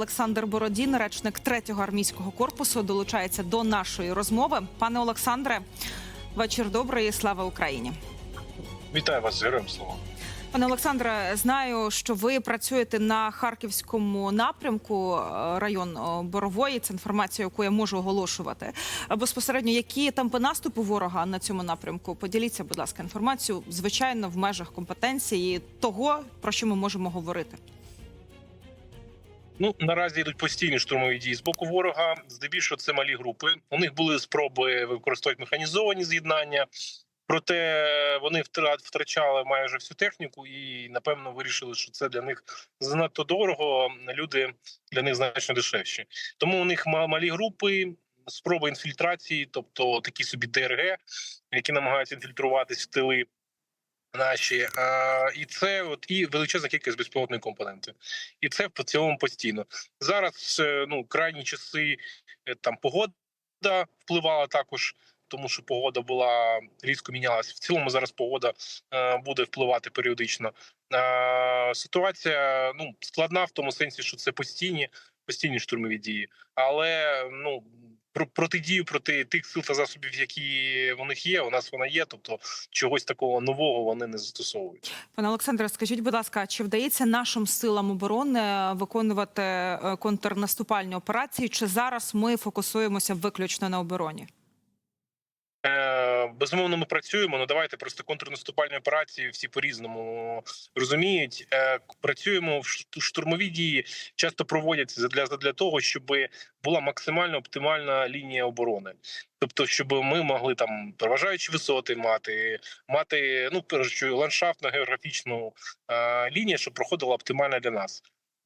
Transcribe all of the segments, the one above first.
Олександр Бородін, речник третього армійського корпусу, долучається до нашої розмови. Пане Олександре, вечір добрий. Слава Україні. Вітаю вас з героєм слова. Пане Олександре, знаю, що ви працюєте на харківському напрямку, е, район е, Борової. Це інформація, яку я можу оголошувати. Безпосередньо, які темпи наступу ворога на цьому напрямку? Поділіться, будь ласка, інформацію, звичайно, в межах компетенції того, про що ми можемо говорити. Ну наразі йдуть постійні штурмові дії з боку ворога. Здебільшого це малі групи. У них були спроби використовувати механізовані з'єднання, проте вони втра- втрачали майже всю техніку і напевно вирішили, що це для них занадто дорого. Люди для них значно дешевші. Тому у них малі групи. Спроби інфільтрації, тобто такі собі ДРГ, які намагаються інфільтруватись в тили наші, а, і це от і величезна кількість безпілотної компоненти, і це в цілому постійно. Зараз е, ну крайні часи е, там погода впливала також, тому що погода була різко мінялася. В цілому зараз погода е, буде впливати періодично. Е, ситуація ну складна в тому сенсі, що це постійні постійні штурмові дії, але ну. Про протидію проти тих сил та засобів, які в них є, у нас вона є. Тобто чогось такого нового вони не застосовують. Пане Олександре, скажіть, будь ласка, чи вдається нашим силам оборони виконувати е, контрнаступальні операції? Чи зараз ми фокусуємося виключно на обороні? Е, Безумовно, ми працюємо. Ну давайте просто контрнаступальні операції всі по різному розуміють. Е, Працюємо в штурмові дії, часто проводяться для, для того, щоб була максимально оптимальна лінія оборони. Тобто, щоб ми могли там переважаючі висоти мати, мати ну ландшафтно географічну е, лінію, щоб проходила оптимальна для нас.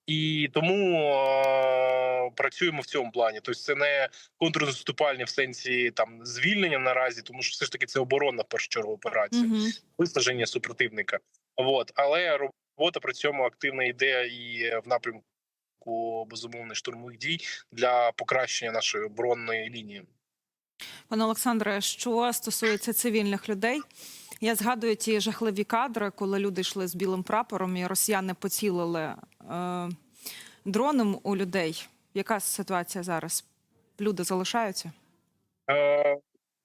І тому е, працюємо в цьому плані. Тобто це не контрнаступальні в сенсі там звільнення наразі, тому що все ж таки це оборонна в першу чергу операція, Угу. виснаження супротивника. От але робота при цьому активна йде і в напрямку безумовно штурмових дій для покращення нашої оборонної лінії. Пане Олександре, що стосується цивільних людей, я згадую ті жахливі кадри, коли люди йшли з білим прапором, і росіяни поцілили е, дроном у людей. Яка ситуація зараз? Люди залишаються? Е,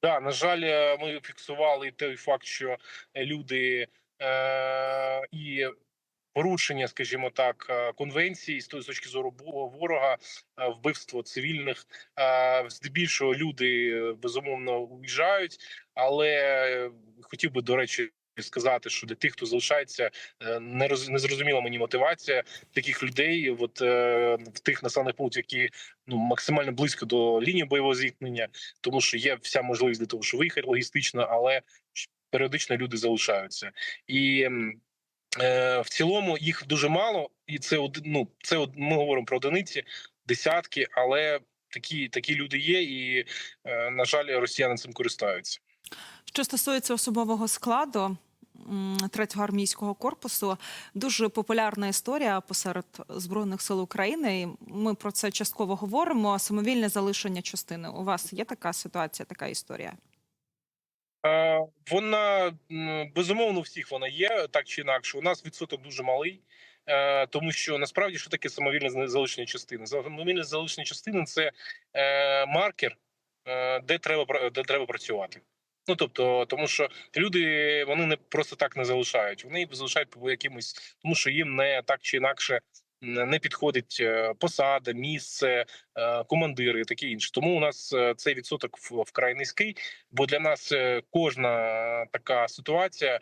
да, на жаль, е, ми фіксували той факт, що люди е, і порушення, скажімо так, е, конвенції з точки зору ворога, е, вбивство цивільних. е, Здебільшого люди безумовно уїжджають, але хотів би до речі. Сказати, що для тих, хто залишається, не роз не зрозуміла мені мотивація таких людей, от е, в тих населених пунктах, які ну максимально близько до лінії бойового зіткнення, тому що є вся можливість для того, що виїхати логістично, але періодично люди залишаються, і е, в цілому їх дуже мало, і це ну, це ми говоримо про одиниці, десятки, але такі такі люди є, і е, на жаль, росіяни цим користаються. Що стосується особового складу третього армійського корпусу, дуже популярна історія посеред збройних сил України. і Ми про це частково говоримо. Самовільне залишення частини. У вас є така ситуація, така історія? Вона безумовно всіх вона є так чи інакше. У нас відсоток дуже малий, е, тому що насправді що таке самовільне залишення частини? Самовільне залишення частини це е, маркер, е, де треба де треба працювати. Ну тобто, тому що люди вони не просто так не залишають. Вони залишають по якимось, тому що їм не так чи інакше не підходить е, посада, місце, е, командири таке інше. Тому у нас е, цей відсоток вкрай низький. Бо для нас кожна така ситуація,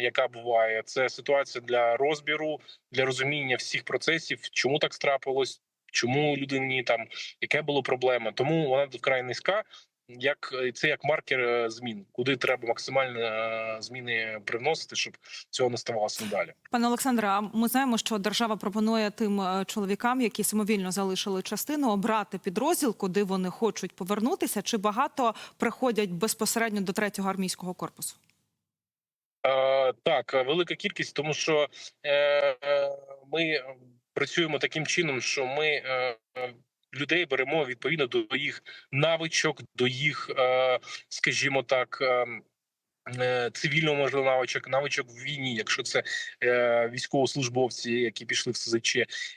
яка буває, це ситуація для розбіру, для розуміння всіх процесів, чому так страпилось, чому людині там яке було проблема. Тому вона вкрай низька. Як це як маркер е, змін, куди треба максимально е, зміни привносити, щоб цього не ставалося надалі. Пане Олександре, а ми знаємо, що держава пропонує тим е, чоловікам, які самовільно залишили частину, обрати підрозділ, куди вони хочуть повернутися. Чи багато приходять безпосередньо до третього армійського корпусу? Е, так, е, велика кількість, тому що е, е, ми працюємо таким чином, що ми е, е, людей беремо відповідно до їх навичок, до їх, е, скажімо так. е, е, Цивільного можливо навичок, навичок в війні, якщо це військовослужбовці, які пішли в СЗЧ,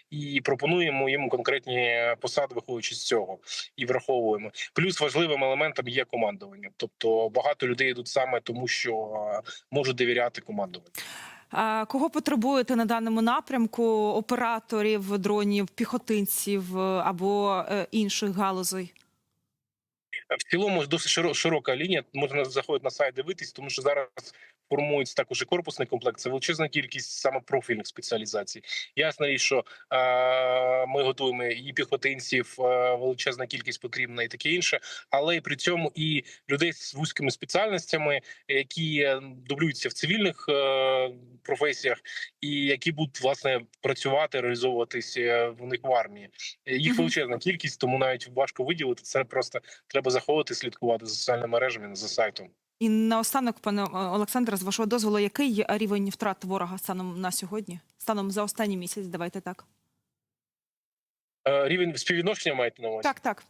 і пропонуємо йому конкретні посади, виходячи з цього, і враховуємо. Плюс важливим елементом є командування. Тобто багато людей йдуть саме тому, що можуть довіряти командуванню. Кого потребуєте на даному напрямку? Операторів, дронів, піхотинців е, або е, інших галузей? В цілому досить широ- широка лінія. Можна заходити на сайт дивитись, тому що зараз формується також і корпусний комплект. Це величезна кількість саме профільних спеціалізацій. Ясна річ, що е, ми готуємо і піхотинців, е, величезна кількість потрібна, і таке інше, але і при цьому і людей з вузькими спеціальностями, які дублюються в цивільних е, професіях, і які будуть власне працювати, реалізовуватись е, в них в армії. Е, Їх величезна кількість, тому навіть важко виділити це. Просто треба заходити, слідкувати за соціальними мережами за сайтом. І наостанок, пане е, Олександре, з вашого дозволу, який є рівень втрат ворога станом на сьогодні? Станом за останній місяць, давайте так. Е, Рівень співвідношення маєте на увазі? Так, так.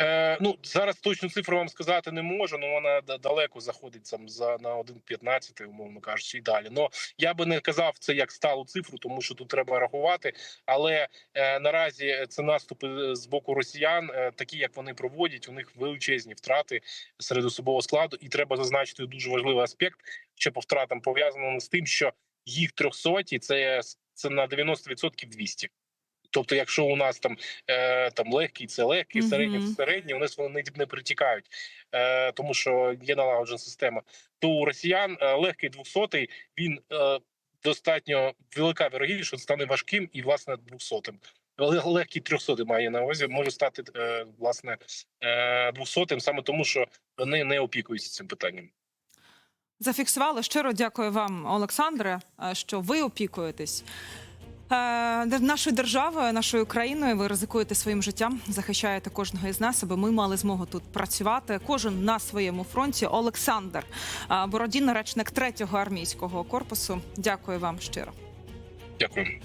Е, ну зараз точну цифру вам сказати не можу. Ну вона далеко заходить там за на 1,15, умовно кажучи, і далі. Ну я би не казав це як сталу цифру, тому що тут треба рахувати. Але е, наразі це наступи з боку росіян, е, такі як вони проводять. У них величезні втрати серед особового складу, і треба зазначити дуже важливий аспект, ще по втратам пов'язано з тим, що їх трьохсоті це, це на 90% 200. Тобто, якщо у нас там е, там легкий, це легкий, середній це середній, вони ж вони не притікають, е, тому що є налагоджена система. То у росіян е, легкий 200 він е, достатньо велика вірогідність, що стане важким і власне 200 Ле- Легкий 300 має на увазі, може стати е, власне е, 200 саме тому, що вони не опікуються цим питанням. Зафіксували. Щиро дякую вам, Олександре, е, що ви опікуєтесь. Е, Нашою державою, нашою країною ви ризикуєте своїм життям, захищаєте кожного із нас, аби ми мали змогу тут працювати. Кожен на своєму фронті. Олександр е, Бородін, речник третього армійського корпусу. Дякую вам щиро. Дякую.